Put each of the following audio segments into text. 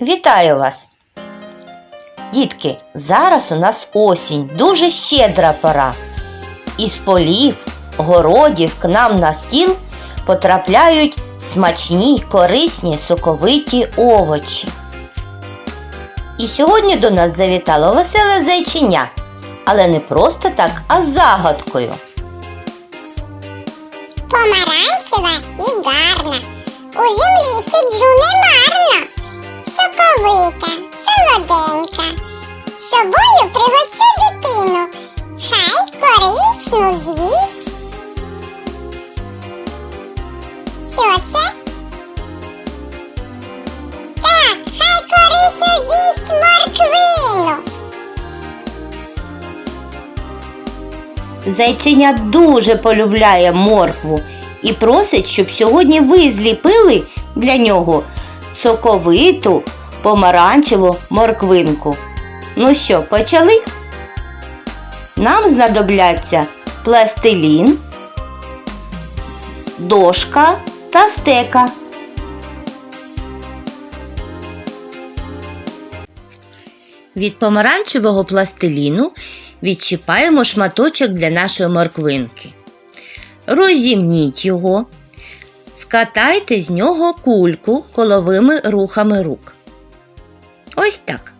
Вітаю вас! Дітки, зараз у нас осінь, дуже щедра пора. Із полів, городів к нам на стіл потрапляють смачні, корисні, соковиті овочі. І сьогодні до нас завітало веселе зайчиня, але не просто так, а з загадкою. помаранчева і гарна. У землі сиджу немарно. Соковита, солоденька. З собою пригощу дитину. Хай корисну з'їсть. Що це? Так, хай корисно з'їсть морквину. Зайчиня дуже полюбляє моркву і просить, щоб сьогодні ви зліпили для нього соковиту помаранчеву морквинку. Ну що, почали? Нам знадобляться пластилін, дошка та стека. Від помаранчевого пластиліну відчіпаємо шматочок для нашої морквинки. Розімніть його, скатайте з нього кульку коловими рухами рук. Ось так.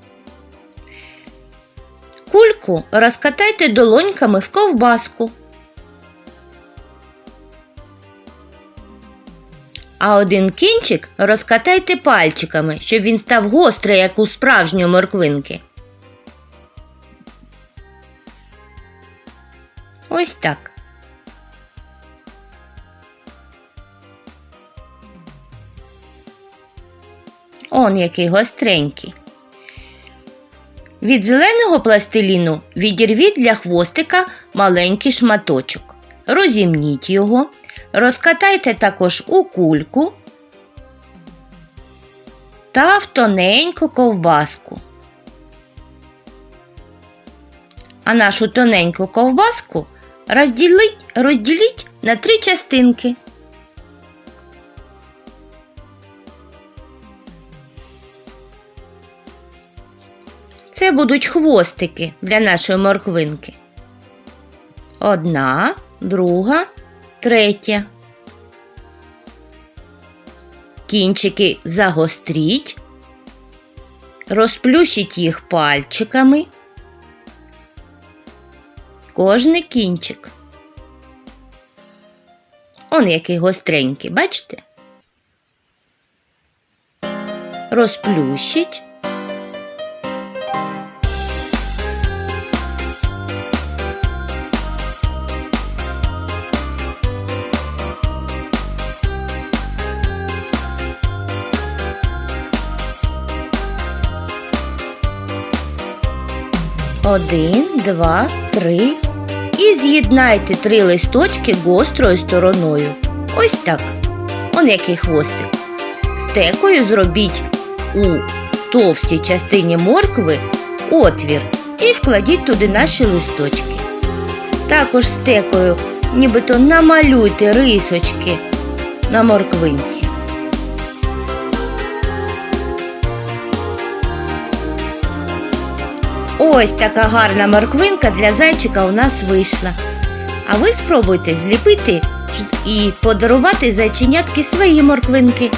Кульку розкатайте долоньками в ковбаску. А один кінчик розкатайте пальчиками, щоб він став гострий, як у справжньої морквинки. Ось так. Он який гостренький. Від зеленого пластиліну відірвіть для хвостика маленький шматочок. Розімніть його, розкатайте також у кульку та в тоненьку ковбаску. А нашу тоненьку ковбаску розділіть, розділіть на три частинки. Це будуть хвостики для нашої морквинки. Одна, друга, третя. Кінчики загостріть, розплющіть їх пальчиками. Кожний кінчик. Он який гостренький, бачите? Розплющіть. Один, два, три. І з'єднайте три листочки гострою стороною. Ось так. Он який хвостик. Стекою зробіть у товстій частині моркви отвір і вкладіть туди наші листочки. Також стекою нібито намалюйте рисочки на морквинці. Ось така гарна морквинка для зайчика у нас вийшла. А ви спробуйте зліпити і подарувати зайченятки свої морквинки.